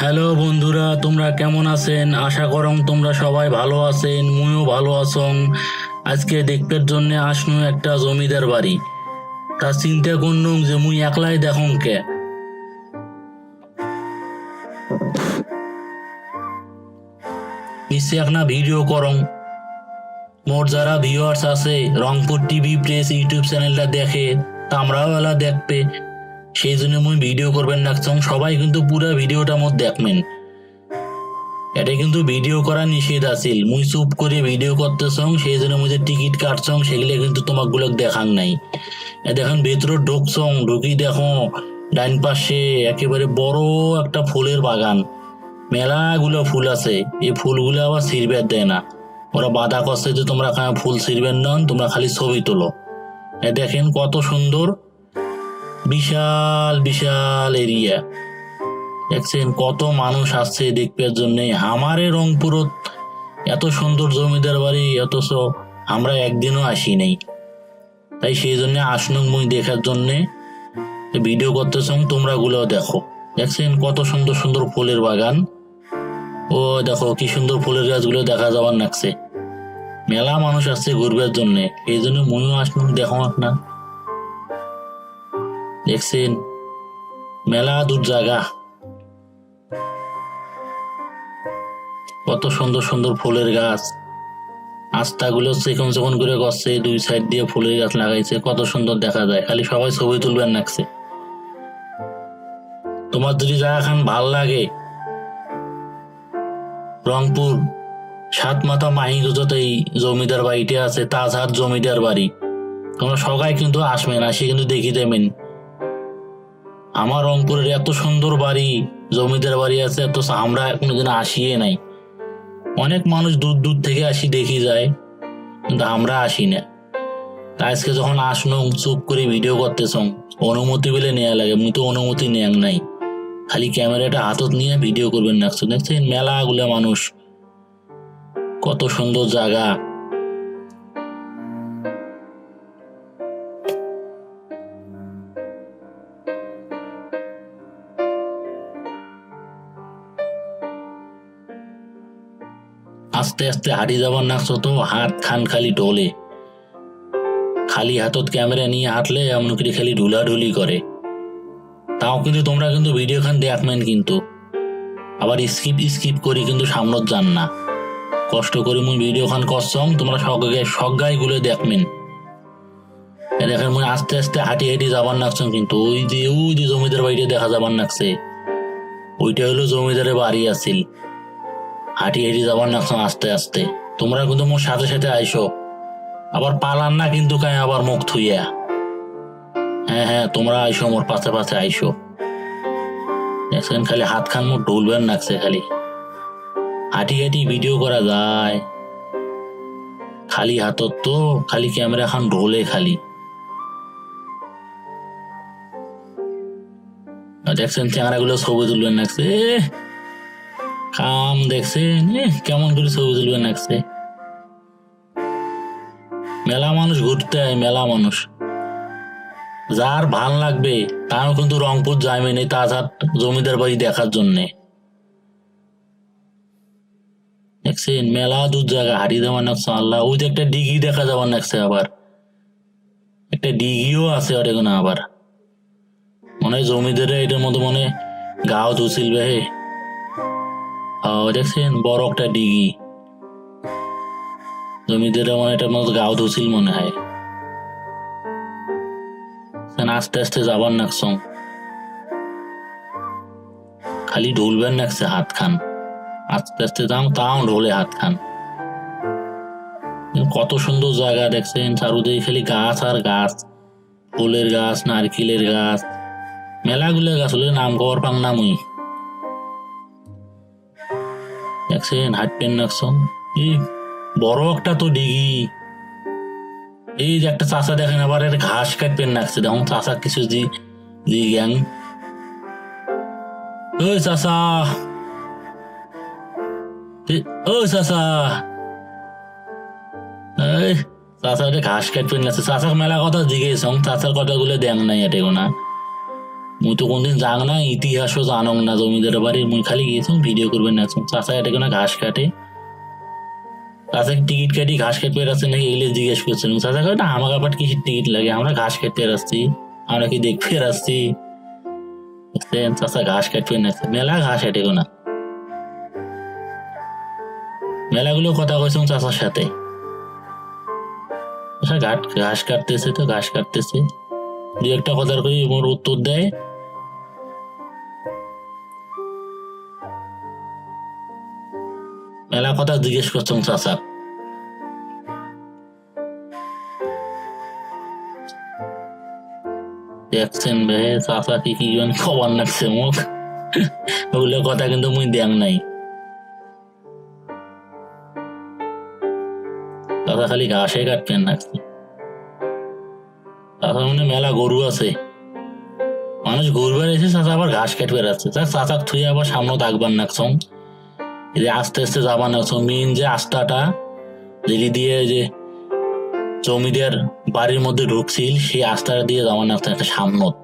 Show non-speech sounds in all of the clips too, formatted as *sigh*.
Hello বন্ধুরা, তোমরা কেমন আছেন? আশা করং তোমরা সবাই ভালো আছেন, মুইও ভালো আছং। আজকে দেখবার জন্য আসনু একটা জমিদার বাড়ি। তা চিন্তা করনুম যে মুই একলাই দেখং কে? নিশ্চয় একটা ভিডিও করং মোর যারা ভিউয়ার্স আছে, রংপুর টিভি প্রেস, ইউটিউব চ্যানেলটা দেখে তা আমরাও এলা দেখবে। সেই জন্য মুই ভিডিও করবেন রাখছং সবাই কিন্তু পুরো ভিডিওটা মোর দেখবেন। এটা কিন্তু ভিডিও করা নিষেধ আছিল। মুই চুপ করে ভিডিও করতেছং, সেই জন্য মুই যে টিকিট কাটছং, সেগুলো কিন্তু তোমাকগুলো দেখাং নাই। দেখেন, ভেতরে ঢুকছং, ঢুকি দেখো ডাইন পাশে একেবারে বড় একটা ফুলের বাগান। মেলাগুলো ফুল আছে। এই ফুলগুলো আবার সিরবের দেয় না। ওরা বাধা করছে যে তোমরা ফুল সিরবেন নন তোমরা খালি ছবি তোলো। দেখেন কত সুন্দর বিশাল বিশাল এরিয়া। দেখছেন, কত মানুষ আসছে দেখবার জন্য। আমারে রংপুরত এত সুন্দর জমিদার বাড়ি, অথচ আমরা একদিনও আসি নাই। তাই সেই জন্য আসনুক মুই দেখার জন্য। ভিডিও করতেছং তোমরা গুলো দেখো। দেখছেন, কত সুন্দর সুন্দর ফুলের বাগান। ও, দেখো, কি সুন্দর ফুলের গাছগুলো দেখা যাবার লাগছে মেলা মানুষ আসছে ঘুরবার জন্য। এই জন্য মুইও আসনুক দেখো না দেখছেন মেলা দূর জায়গা কত সুন্দর সুন্দর ফুলের গাছ। আস্তাগুলো চিকন চিকন করে গছে দুই সাইড দিয়ে ফুলের গাছ লাগাইছে, কত সুন্দর দেখা যায়। খালি সবাই ছবি তুলবেন লাগছে তোমার যদি জায়গা খান ভালো লাগে। রংপুর সাত মাথা মাহিগজত এই জমিদার বাড়িটা আছে, তাজহাট জমিদার বাড়ি। তোমরা সবাই কিন্তু আসবেন আসি কিন্তু দেখি দেবেন। আমার রংপুরের এত সুন্দর বাড়ি, জমিদার বাড়ি আছে, এত আমরা কোনোদিন আসিয়ে নাই। অনেক মানুষ দূর দূর থেকে আসি দেখি যায়, কিন্তু আমরা আসি না। তা আজকে যখন আসনো, চুপ করে ভিডিও করতেছ, অনুমতি বলে নেওয়া লাগে, মুই তো অনুমতি নেয়াং নাই। খালি ক্যামেরাটা হাতত নিয়ে ভিডিও করবেন নাকছো দেখছেন মেলাগুলা মানুষ, কত সুন্দর জায়গা। আস্তে আস্তে হাঁটি যাবার নাকছো তো হাত খান খালি ডোলে খালি হাতত ক্যামেরা নিয়ে হাঁটলে এমন করে খালি ঢুলাঢুলি করে। তাও কিন্তু তোমরা কিন্তু ভিডিও খান দেখবেন কিন্তু। আবার স্কিপ স্কিপ করি কিন্তু সামনত যান না। কষ্ট করে মুই ভিডিও খান করছং তোমরা সগাই গুলো দেখবেন দেখেন মুই আস্তে আস্তে হাঁটি হাঁটি যাবার নাকছং কিন্তু, ওই যে ওই যে জমিদার বাড়িটা দেখা যাবার নাকছে। ওইটা হলো জমিদারের বাড়ি আছিল হাঁটি হাঁটি যাবার নাকছং আস্তে আস্তে। তোমরা কিন্তু মোর সাথে সাথে আইসো। আবার পালান না কিন্তু কাই আবার মুখ থুইয়া। হ্যাঁ হ্যাঁ তোমরা আইসো মোর পাশে পাশে আইসো। দেখছেন খালি হাত খান মোট ঢুলবেন নাকছে খালি। হাঁটি হাঁটি ভিডিও করা যায়। খালি হাতত তো খালি ক্যামেরা খান ঢোলে খালি। দেখছেন চেহারা গুলো ছবি তুলবেন নাকছে। কাম দেখছেন এ, কেমন করে ছবি তুলবেন নাকছে। মেলা মানুষ ঘুরতে হয় মেলা মানুষ। যার ভালো লাগবে তাও কিন্তু রংপুর যাইবে নেই তাছাড়া জমিদার বাড়ি দেখার জন্যে। দেখছেন মেলা দূর জায়গা হারিয়ে দেওয়ার নাকছে আল্লাহ ওই যে একটা ডিগি দেখা যাবার নাকছে আবার। একটা ডিগিও আছে ওর এখানে আবার। মনে হয় জমিদারে এটার মতো মনে গাও ধুছিল হে। দেখছেন? বড় একটা ডিগি জমিদারে মনে এটার মতো গাও ধুছিল মনে হয়। আস্তে আস্তে যাবার নাকছং খালি ঢুলবেন নাকছে হাত খান। আস্তে আস্তে যাও তাও ঢোলে হাত খান। কত সুন্দর জায়গা দেখছেন? চারুদিকে খালি গাছ আর গাছ। ফুলের গাছ, নারকেলের গাছ। মেলাগুলো গাছ হলে নাম খবর পাং না মুই দেখছেন হাঁটবেন নাকছং এই বড় একটা তো ডিগি। এই যে একটা চাষা দেখেন, আবার একটা ঘাস কাটবেন নাকছে দেখুন চাষা কিছু জি জি গ্যাং। ওই চাষা এ- ও চাচা। এই এটা ঘাস কাটবেন না চাচার মেলা কথা জিজ্ঞেস চাচার কথাগুলো দেন নাই এটা না মুই তো কোনদিন জাগ না ইতিহাসও জানং না জমিদার বাড়ির মুই খালি গিয়েছিলাম, ভিডিও করবেন না চাষা এটা কোনো ঘাস কাটে? চাষা টিকিট কাটি ঘাস কাটতে আসছে নাকি এগুলো জিজ্ঞেস করছেন চাষা কয় আমার আবার কিসের টিকিট লাগে, আমরা ঘাস কাটতে আসছি আমরা কি দেখতে আসছি চাষা ঘাস কাটবে না মেলা ঘাস কাটে না মেলাগুলো কথা কইছিলাম চাচার সাথে। ঘাস কাটতেছে তো, ঘাস কাটতেছে। দু একটা কথার কই মোর উত্তর দেয়। কথা জিজ্ঞেস করতাম চাচা দেখছেন বে চাচা কি কি যেন খবর নাকছে মুখ। ওগুলো কথা কিন্তু মুই দেখ নাই। চাচা খালি ঘাসে কাটতেন নাকছে চাচা মানে মেলা গরু আছে। মানুষ ঘুরবার এসে চাচা আবার ঘাস কাটবে যাচ্ছে চাচা থুয়ে আবার সামনে থাকবার নাকছম এই যে আস্তে আস্তে যাবার নাকছম মেন যে আস্তাটা যেটি দিয়ে যে জমিদার বাড়ির মধ্যে ঢুকছিল, সেই আস্তাটা দিয়ে যাবার নাকছে একটা সামনত।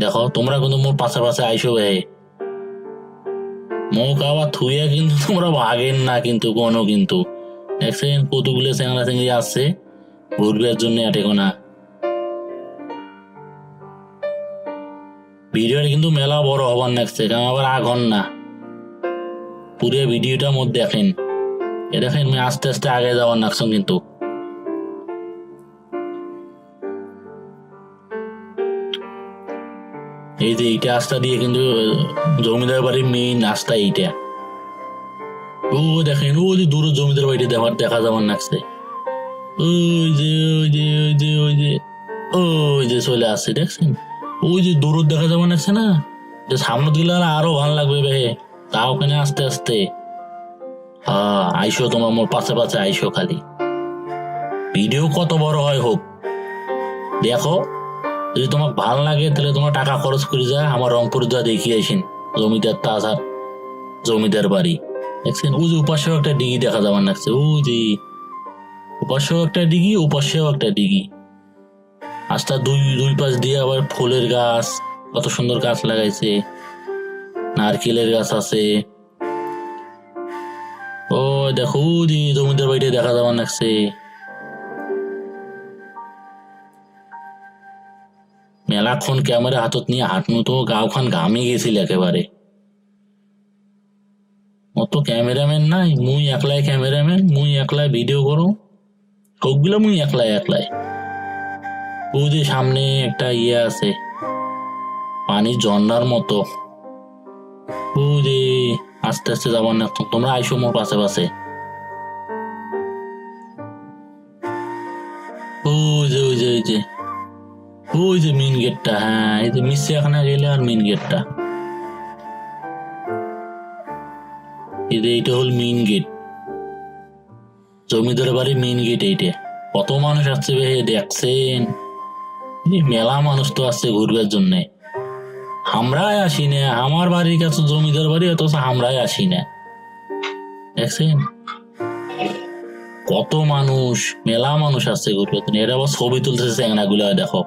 দেখো, তোমরা কিন্তু মোর পাশে পাশে আইসো বে। মুখ আবার থুয়ে কিন্তু তোমরা ভাগেন না কিন্তু, কোনো কিন্তু। দেখছেন কতগুলো চ্যাংরা চ্যাংরি আসছে, ঘুরবার জন্য এটেকো না। ভিডিওর কিন্তু মেলা বড় হবার নাকছে কারণ আবার আঘন না। পুরো ভিডিওটার মধ্যে দেখেন। এ দেখেন, আমি আস্তে আস্তে আগে যাওয়ার নাকছম কিন্তু। এই যে এইটা রাস্তা দিয়ে কিন্তু জমিদার বাড়ির মেইন রাস্তা এইটা। ও দেখেন, ও যে দূর জমিদার বাড়িটা দেখার, দেখা যাবার নাকছে ওই যে ওই যে ওই যে ওই যে ওই যে চলে আসছে, দেখছেন? ওই যে দূর দেখা যাবার নাকছে না? যে সামনে দিলে আরও ভালো লাগবে বে। তাও কেন আস্তে আস্তে। হ্যাঁ আইসো তোমার মোর পাশে পাশে, আইসো খালি। ভিডিও কত বড় হয় হোক। দেখো, যদি তোমার ভালো লাগে, তাহলে তোমার টাকা খরচ করে যা, আমার রংপুর যা দেখিয়ে আসেন। জমিদার তাজার জমিদার বাড়ি। দেখছেন? ওই যে উপাসেও একটা ডিগি দেখা যাবার লাগছে। ওই যে উপাসেও একটা ডিগি উপাসেও একটা ডিগি। আস্তা দুই দুই পাশ দিয়ে আবার ফুলের গাছ, কত সুন্দর গাছ লাগাইছে। নারকেলের গাছ আছে। ও, দেখো ওই যে জমিদার বাড়িটা দেখা যাবার লাগছে। মেলাক্ষণ ক্যামেরা হাতত নিয়ে হাঁটনু তো গাওখান ঘামে গেছিল একেবারে। অত ক্যামেরাম্যান নাই, মুই একলাই ক্যামেরাম্যান, মুই একলাই ভিডিও করো। সবগুলো মুই একলাই একলাই। ওই যে সামনে একটা ইয়ে আছে পানি ঝর্ণার মতো। যে আস্তে আস্তে যাবার না তোমরা আইসো মোর পাশে পাশে। যে, ওই যে মেন গেটটা হ্যাঁ এই যে মিসে এখানে গেলে আর মেন গেটটা এই এইটা হল মেন গেট জমিদার বাড়ির মেন গেট এইটা। কত মানুষ আসছে দেখছেন? মেলা মানুষ তো আসছে ঘুরবার জন্য। আমরাই আসি না আমার বাড়ির কাছে জমিদার বাড়ি অথচ আমরাই আসি না দেখছেন? কত মানুষ মেলা মানুষ আসছে ঘুরবার জন্য এরা আবার ছবি তুলতেছে চ্যাংরা গুলো দেখো।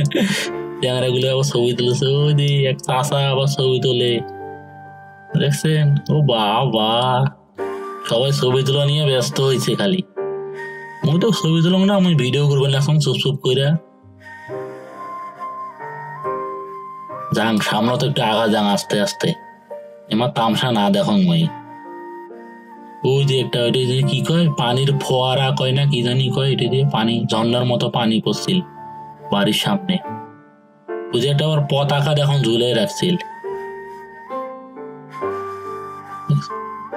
*laughs* চ্যাংরা গুলো আবার ছবি তুলেছে ওই দি এক চাষা আবার ছবি তোলে। দেখছেন? ও বাবা। সবাই ছবি তোলা নিয়ে ব্যস্ত হয়েছে খালি। মুই তো ছবি তুলাম না আমি ভিডিও করবেন এখন চুপ চুপ করে যাং সামনে তো একটু আগা যাং আস্তে আস্তে। এবার তামসা না দেখুন মই। ওই যে একটা, ওইটা যে কি কয়? পানির ফোয়ারা কয় না কি জানি কয়? এটা দিয়ে পানি, ঝর্ণার মতো পানি পড়ছিল বাড়ির সামনে। ওই যে একটা আবার পতাকা দেখুন ঝুলে রাখছিল।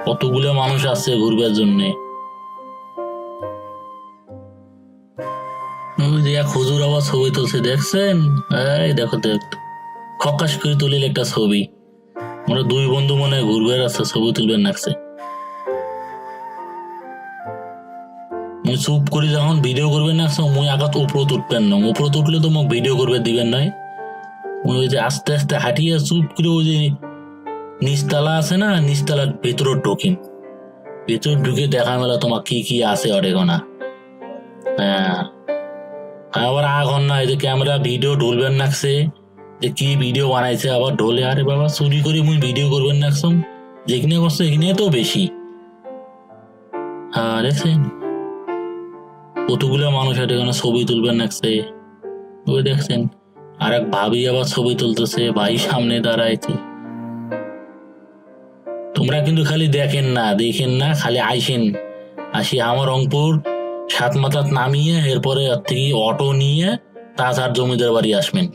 কতগুলো মানুষ আসছে ঘুরবার জন্যে। ওই যে এক হুজুর আবার ছবি তুলছে, দেখছেন? এই দেখো, দেখ। খকাশ করে তুলিল একটা ছবি। আমরা দুই বন্ধু মনে ঘুরবে রাস্তা ছবি তুলবেন নাকছে। মুই চুপ করে যখন ভিডিও করবেন না মুই আঘাত উপরত উঠবেন না। উপরত উঠলে তো মোক ভিডিও করবে, দিবেন নয় মুই ওই যে আস্তে আস্তে হাঁটিয়ে চুপ করে ওই যে নিচতলা আছে না, নিচতলার ভেতর ঢুকিন ভেতর ঢুকে দেখা মেলা তোমার কি কি আছে অরেগনা। হ্যাঁ। আবার আঘন না এই যে ক্যামেরা ভিডিও ঢুলবেন নাকছে। যে কি ভিডিও বানাইছে, আবার ঢোলে আরে বাবা, চুরি করে মুই ভিডিও করবেন নাকছম যেখানে করছে, এখানে তো বেশি। দেখছেন মানুষ এখানে ছবি তুলবেন ওই দেখছেন আর এক ভাবি আবার ছবি তুলতেছে, ভাই সামনে দাঁড়াইছে। তোমরা কিন্তু খালি দেখেন না দেখেন না, খালি আইসেন। আসি আমার রংপুর, সাত মাথাত নামিয়ে, এরপরে থেকে অটো নিয়ে, তাছাড় জমিদার বাড়ি আসবেন।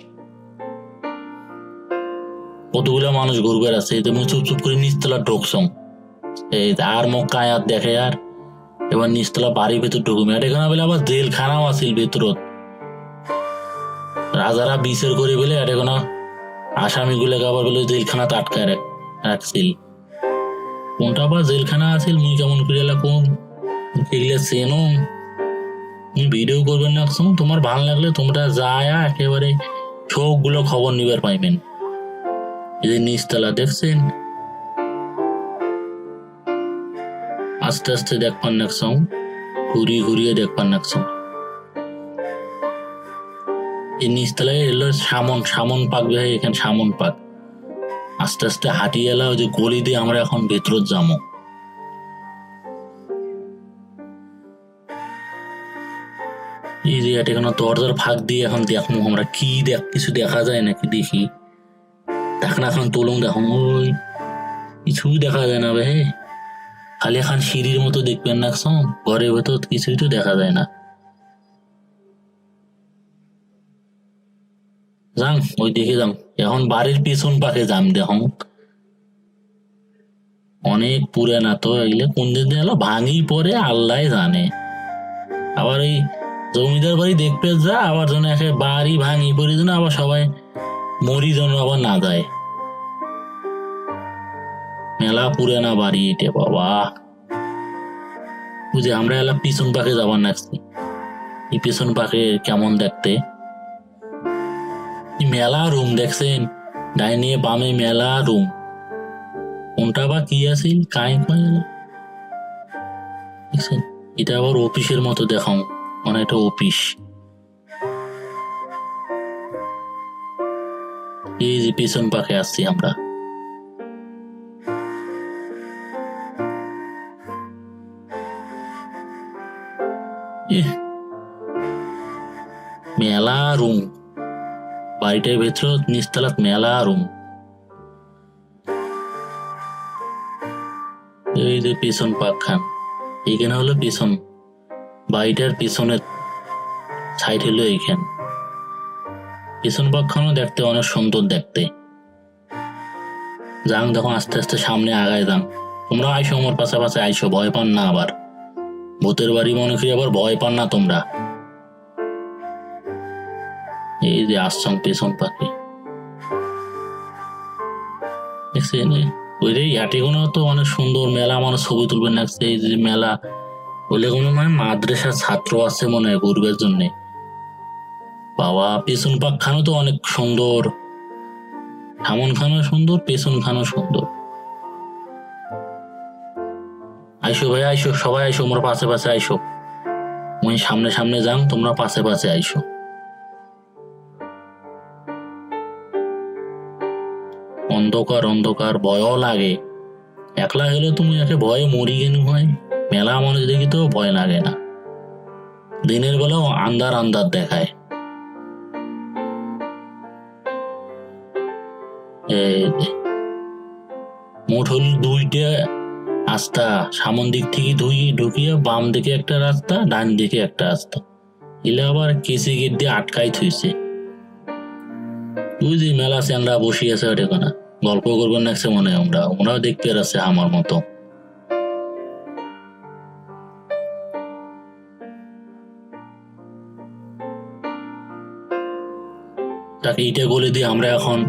কতগুলো মানুষ ঘুরবে আছে? তুমি চুপ চুপ করে নিচতলা ঢুকছম এই আর মুখ কায়াত দেখে আর। এবার নিচতলা বাড়ির ভেতর ঢুকুমি। আর এখানে বলে আবার জেলখানাও আছিল ভেতরত। রাজারা বিচার করে বলে, আর এখানে আসামিগুলোকে আবার বলে জেলখানা আটকায় রাখ- রাখছিল। কোনটা আবার জেলখানা আছিল, মুই কেমন করে কোন এগুলো চেনো? ভিডিও করবেন না, তোমার ভালো লাগলে তোমরা যায়, একেবারে সবগুলো খবর নিবার পাইবেন। যে নিচতলা দেখছেন আস্তে আস্তে দেখবার নাকসং ঘুরিয়ে ঘুরিয়ে দেখবার নাকসং এই নিচতলায় এলো সামন সামন পাক ভাই এখানে সামন পাক আস্তে আস্তে হাঁটিয়ে এলা ওই যে গলি দিয়ে আমরা এখন ভেতর যাব এই যে এটা কোনো দরজার ফাঁক দিয়ে এখন দেখো আমরা কি দেখ কিছু দেখা যায় নাকি দেখি দেখ এখন তুলুন দেখো ওই কিছুই দেখা যায় না ভাই খালি এখন সিঁড়ির মতো দেখবেন না ঘরের ভেতর কিছুই তো দেখা যায় না। যান ওই দেখে যান এখন বাড়ির পিছন পাকে যাম দেখুন। অনেক পুরানা তো, এগুলো কোন দিন এলো ভাঙি পরে আল্লাহ জানে। আবার এই জমিদার বাড়ি দেখতে যা, আবার যেন একে বাড়ি ভাঙি পড়ি, যেন আবার সবাই মরি যেন আবার না যায়। মেলা পুরানা বাড়ি এটা বাবা। বুঝে, আমরা এলাম পিছন পাকে যাবার নাকছি এই পিছন পাকে কেমন দেখতে? মেলা রুম দেখছেন? ডাইনে বামে মেলা রুম কোনটা বা কি আছিল কাই? দেখছেন? এটা আবার অফিসের মতো দেখাও। মানে একটা অফিস এই যে পিছন পাখে আসছি আমরা। বাড়িটার ভেতর নিচতলাত মেলা রুম। এই যে পেছন পাক খান এখানে হলো পেছন, বাড়িটার পিছনের সাইড হলো এইখান। পিছন পক্ষানো দেখতে অনেক সুন্দর দেখতে। যান দেখো আস্তে আস্তে সামনে আগায় যান, তোমরা আইসো আমার পাশে পাশে আইসো, ভয় পান না আবার। ভূতের বাড়ি মনে করি আবার ভয় পান না তোমরা। এই যে আসছং পেছন পাখি। দেখছেন? ওই রে হাটিগুলো তো অনেক সুন্দর মেলা, মানুষ ছবি তুলবেন লাগছে এই যে মেলা। বলে কোনো মানে মাদ্রাসার ছাত্র আছে মনে হয় ঘুরবার জন্য। বাবা, পেছন পাক খানো তো অনেক সুন্দর। সামন খানো সুন্দর, পেছন খানো সুন্দর। আইসো ভাই, আইসো, সবাই আইসো তোমরা পাশে পাশে আইসো। মুই সামনে সামনে যাম, তোমরা পাশে পাশে আইসো। অন্ধকার অন্ধকার, ভয়ও লাগে। একলা হলে তুমি একে ভয়ে মরি গেনু হয়? মেলা মানুষ দেখি তো ভয় লাগে না। দিনের বেলাও আন্দার আন্দার দেখায়। যে। মোট হল দুইটা রাস্তা। সামন দিক থেকে ধুই, ঢুকিয়ে বাম দিকে একটা রাস্তা, ডান দিকে একটা রাস্তা। এলে আবার কেসি গেট দিয়ে আটকাই থইছে। বুঝি মেলা চ্যাংরা বসে আছে ওটা গল্প করবেন নাকছে মনে আমরা। ওনাও দেখতে আছে আমার মতো। তাকে ইটে গলে দিয়ে আমরা এখন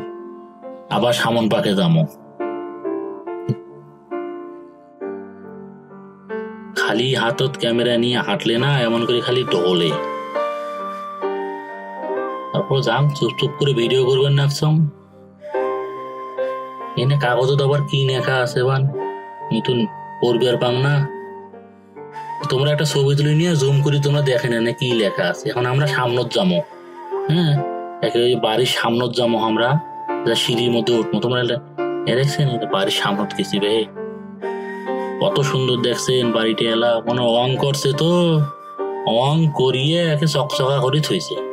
আবার সামন পাকে যাব। খালি হাতত ক্যামেরা নিয়ে হাঁটলে না, এমন করে খালি ডলে তারপর যাম চুপ চুপ করে ভিডিও করবেন না এনে কাগজত আবার কি লেখা আছে বান? নতুন পড়বে আর পাম না। তোমরা একটা ছবি তুলে নিয়ে জুম করে তোমরা দেখে না কি লেখা আছে। এখন আমরা সামনত যাব হ্যাঁ? একেবারে বাড়ির সামনত যাব আমরা। যা সিঁড়ির মধ্যে উঠবো তোমরা দেখছেন বাড়ির সামনত গেছি বে। কত সুন্দর দেখছেন বাড়িটা এলা। মনে অং করছে তো। অং করিয়ে একে চকচকা করে থইছে।